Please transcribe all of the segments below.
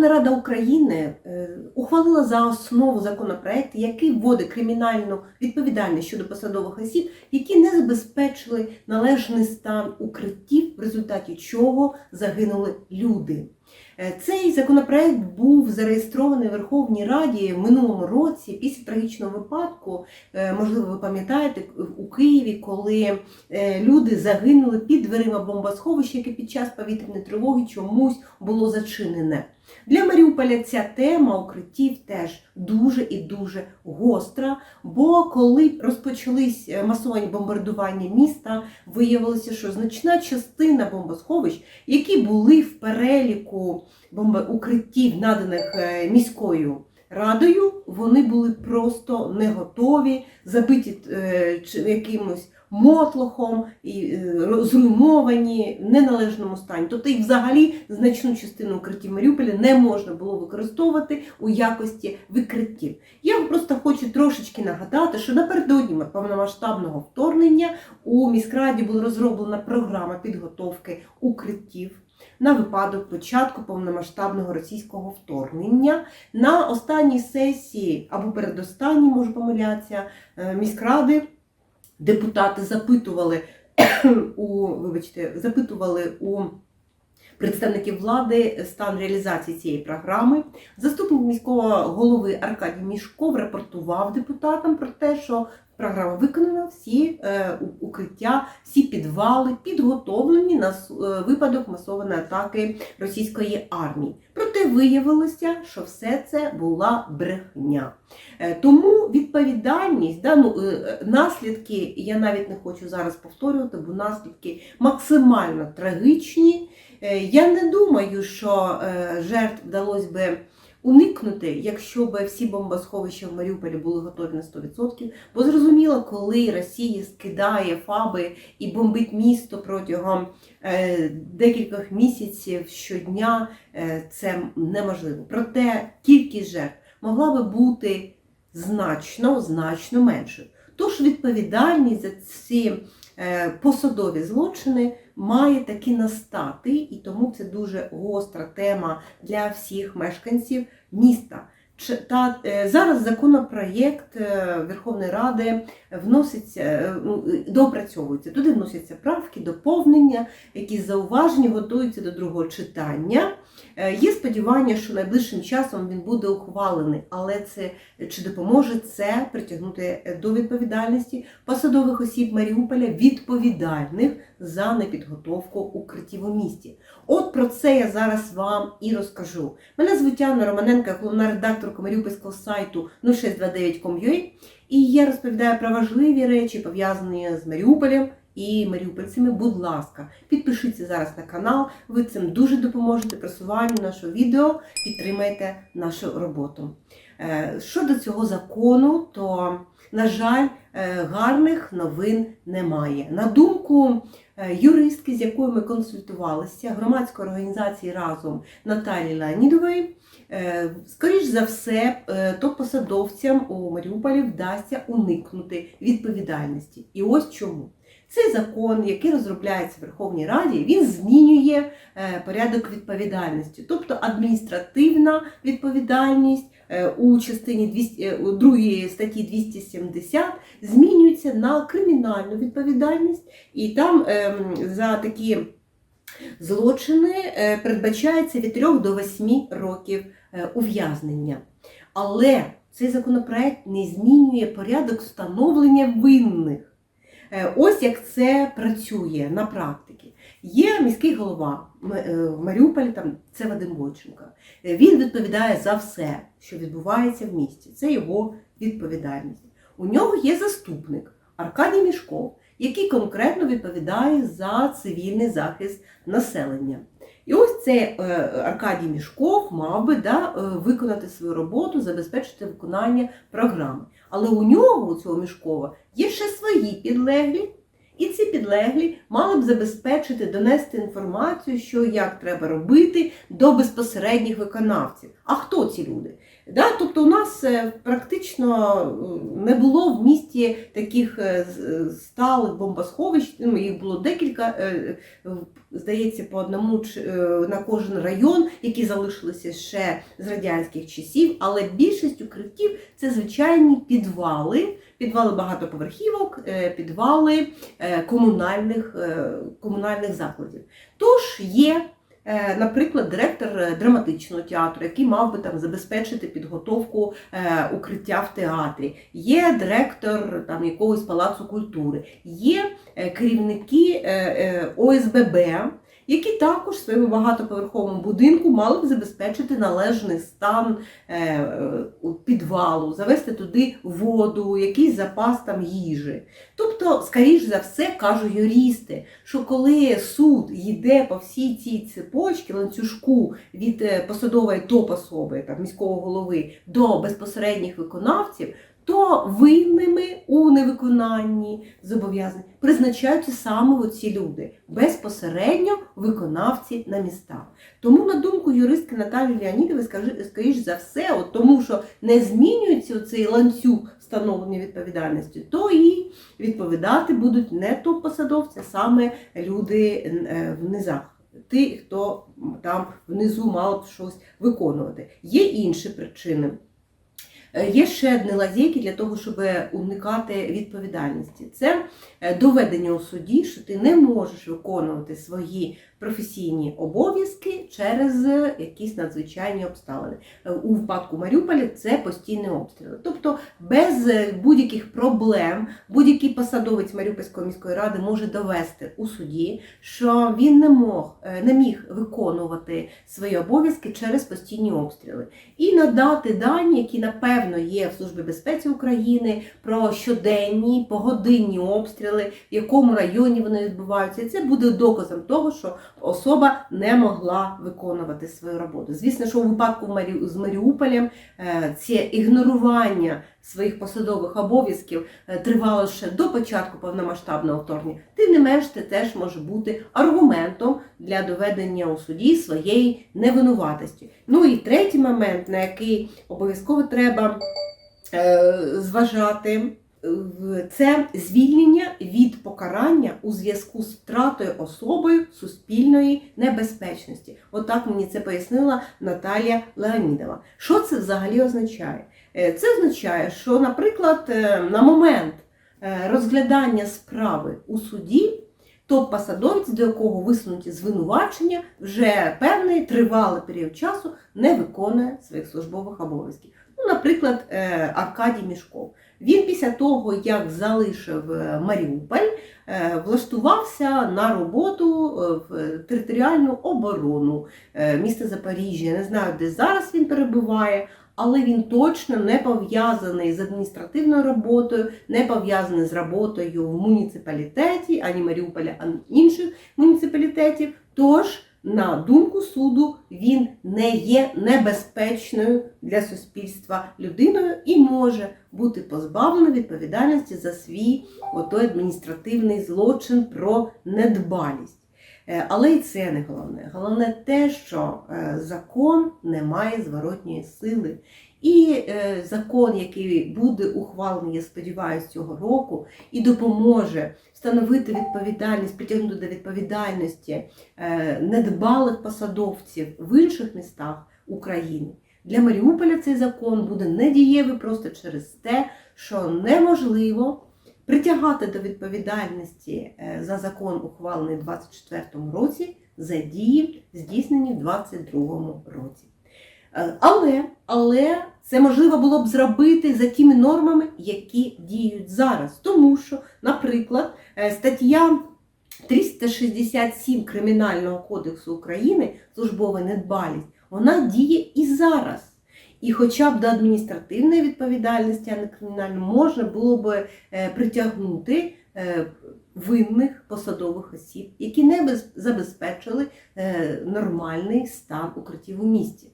Верховна Рада України е, ухвалила за основу законопроект, який вводить кримінальну відповідальність щодо посадових осіб, які не забезпечили належний стан укриттів, в результаті чого загинули люди. Е, Цей законопроект був зареєстрований в Верховній Раді в минулому році після трагічного випадку. е, Можливо, ви пам'ятаєте у Києві, коли люди загинули під дверима бомбосховища, яке під час повітряної тривоги чомусь було зачинене. Для Маріуполя ця тема укриттів теж дуже і дуже гостра. Бо коли розпочались е, масовані бомбардування міста, виявилося, що значна частина бомбосховищ, які були в переліку бомб- укриттів, наданих е, міською радою, вони були просто не готові, забиті е, якимось мотлохом і е, зруйновані в неналежному стані. Тобто їх взагалі значну частину укриттів Маріуполя не можна було використовувати у якості викриттів. Я просто хочу трошечки нагадати, що напередодні повномасштабного вторгнення у міськраді була розроблена програма підготовки укриттів. На випадок початку повномасштабного російського вторгнення на останній сесії або передостанній, можу помилятися, е, міськради депутати запитували у, вибачте, запитували у представників влади стан реалізації цієї програми. Заступник міського голови Аркадій Мішков рапортував депутатам про те, що програма виконана, всі е, укриття, всі підвали підготовлені на е, випадок масованої атаки російської армії. Проте виявилося, що все це була брехня. Е, Тому відповідальність, да, ну, е, наслідки, я навіть не хочу зараз повторювати, бо наслідки максимально трагічні. Е, Я не думаю, що е, жертв вдалося би уникнути, якщо б всі бомбосховища в Маріуполі були готові на 100%. Бо зрозуміло, коли Росія скидає фаби і бомбить місто протягом е, декількох місяців щодня, е, це неможливо. Проте кількість жертв могла би бути значно, значно меншою. Тож відповідальність за ці посадові злочини має таки настати, і тому це дуже гостра тема для всіх мешканців міста. Та е, зараз законопроєкт е, Верховної Ради вноситься, е, ну, е. Туди вносяться правки, доповнення, якісь зауваження готуються до другого читання. Е, Є сподівання, що найближчим часом він буде ухвалений, але це чи допоможе це притягнути е, до відповідальності посадових осіб Маріуполя відповідальних за непідготовку укриттів у місті. От про це я зараз вам і розкажу. Мене звуть Анна Романенко, я головна редакторка маріупольського сайту 0629.com.ua і я розповідаю про важливі речі, пов'язані з Маріуполем і маріупольцями. Будь ласка, підпишіться зараз на канал, ви цим дуже допоможете просуванню нашого відео, підтримайте нашу роботу. Е, Щодо цього закону, то, на жаль, е, гарних новин немає. На думку е, юристки, з якою ми консультувалися, громадської організації разом Наталії Леонідової, скоріш за все, то посадовцям у Маріуполі вдасться уникнути відповідальності. І ось чому. Цей закон, який розробляється в Верховній Раді, він змінює е, порядок відповідальності, тобто адміністративна відповідальність е, у частині 200, е, у другій статті 270 змінюється на кримінальну відповідальність, і там ем, за такі злочини передбачається від 3 до 8 років ув'язнення. Але цей законопроект не змінює порядок встановлення винних. Е, Ось як це працює на практиці. Є міський голова е, в Маріуполі, там це Вадим Бойченко. Е, Він відповідає за все, що відбувається в місті. Це його відповідальність. У нього є заступник Аркадій Мішков, який конкретно відповідає за цивільний захист населення. І ось цей е, Аркадій Мішков мав би да, е, виконати свою роботу, забезпечити виконання програми. Але у нього, у цього Мішкова, є ще свої підлеглі, і ці підлеглі мали б забезпечити донести інформацію, що як треба робити до безпосередніх виконавців. А хто ці люди? Да? Тобто у нас е, практично е, не було в місті таких е, сталих бомбосховищ, ну, їх було декілька, здається, по одному на кожен район, які залишилися ще з радянських часів, але більшість укриттів це звичайні підвали, підвали багатоповерхівок, підвали комунальних, комунальних закладів. Тож є Наприклад, директор е, драматичного театру, який мав би там забезпечити підготовку е, укриття в театрі, є директор там якогось палацу культури, є е, керівники е, е, ОСББ, які також в своєму багатоповерховому будинку мали б забезпечити належний стан е, е, підвалу, завести туди воду, якийсь запас там їжі. Тобто, скоріш за все, кажуть юристи, що коли суд йде по всій цій цепочці, ланцюжку від е, посадової топ-особи, міського голови до безпосередніх виконавців, то винними у невиконанні зобов'язань призначаються саме оці люди, безпосередньо виконавці на містах. Тому, на думку юристки Наталії Леонідової, скоріш за все, от тому що не змінюється цей ланцюг встановлення відповідальності, то і відповідати будуть не топ-посадовці, а саме люди е, в низах. Ті, хто там внизу мав щось виконувати. Є інші причини. Е, Є ще одні лазейки для того, щоб уникати відповідальності. Це е, доведення у суді, що ти не можеш виконувати свої професійні обов'язки через е, якісь надзвичайні обставини. Е, У випадку Маріуполя це постійні обстріли. Тобто без е, будь-яких проблем будь-який посадовець Маріупольської міської ради може довести у суді, що він не мог не міг виконувати свої обов'язки через постійні обстріли, і надати дані, які напевно є в Службі безпеці України про щоденні погодинні обстріли, в якому районі вони відбуваються. І це буде доказом того, що особа не могла виконувати свою роботу. Звісно, що у випадку з Маріуполем е, це ігнорування своїх посадових обов'язків е, тривало ще до початку повномасштабного вторгнення. Тим не менш, це теж може бути аргументом для доведення у суді своєї невинуватості. Ну і третій момент, на який обов'язково треба е, зважати. Це звільнення від покарання у зв'язку з втратою особою суспільної небезпечності. Отак мені це пояснила Наталія Леонідова. Що це взагалі означає? Е, Це означає, що, наприклад, е, на момент е, розглядання справи у суді, то посадовець, до якого висунуті звинувачення, вже певний тривалий період часу не виконує своїх службових обов'язків. Ну, наприклад, Аркадій Мішков. Він після того, як залишив е, Маріуполь, е, влаштувався на роботу е, в територіальну оборону міста Запоріжжя. Я не знаю, де зараз він перебуває, але він точно не пов'язаний з адміністративною роботою, не пов'язаний з роботою в муніципалітеті, ані Маріуполя, ані інших муніципалітетів. Тож, на думку суду, він не є небезпечною для суспільства людиною і може бути позбавлений відповідальності за свій отой адміністративний злочин про недбалість. Е, Але і це не головне. Головне те, що е, закон не має зворотньої сили. І е, закон, який буде ухвалений, я сподіваюся, цього року, і допоможе встановити відповідальність, притягнути до відповідальності е, недбалих посадовців в інших містах України. Для Маріуполя цей закон буде недієвий просто через те, що неможливо притягати до відповідальності е, за закон, ухвалений у 2024 році, за дії, здійснені в 2022 році. Е, Але, але це можливо було б зробити за тими нормами, які діють зараз. Тому що, наприклад, е, стаття 367 Кримінального кодексу України службова недбалість, вона діє і зараз. І хоча б до адміністративної відповідальності, а не кримінальної, можна було б е, притягнути винних посадових осіб, які не без- забезпечили нормальний стан укриттів у місті.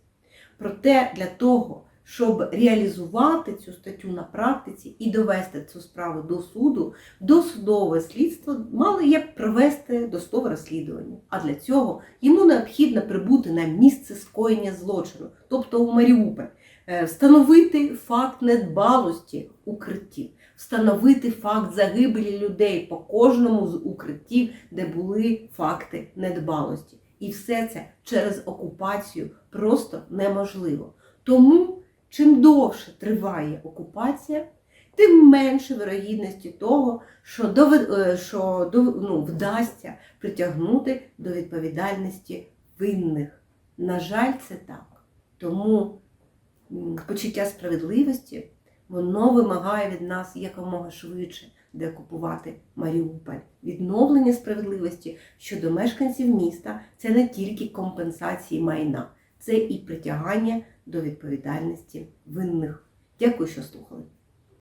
Проте для того, щоб реалізувати цю статтю на практиці і довести цю справу до суду, досудове слідство мало як провести досудове розслідування. А для цього йому необхідно прибути на місце скоєння злочину, тобто у Маріуполь. Е, Встановити факт недбалості укриттів, встановити факт загибелі людей по кожному з укриттів, де були факти недбалості. І все це через окупацію просто неможливо. Тому чим довше триває окупація, тим менше вирогідності того, що, довед- е, що до- ну, вдасться притягнути до відповідальності винних. На жаль, це так. Тому почуття справедливості воно вимагає від нас якомога швидше деокупувати Маріуполь. Відновлення справедливості щодо мешканців міста це не тільки компенсації майна, це і притягання до відповідальності винних. Дякую, що слухали.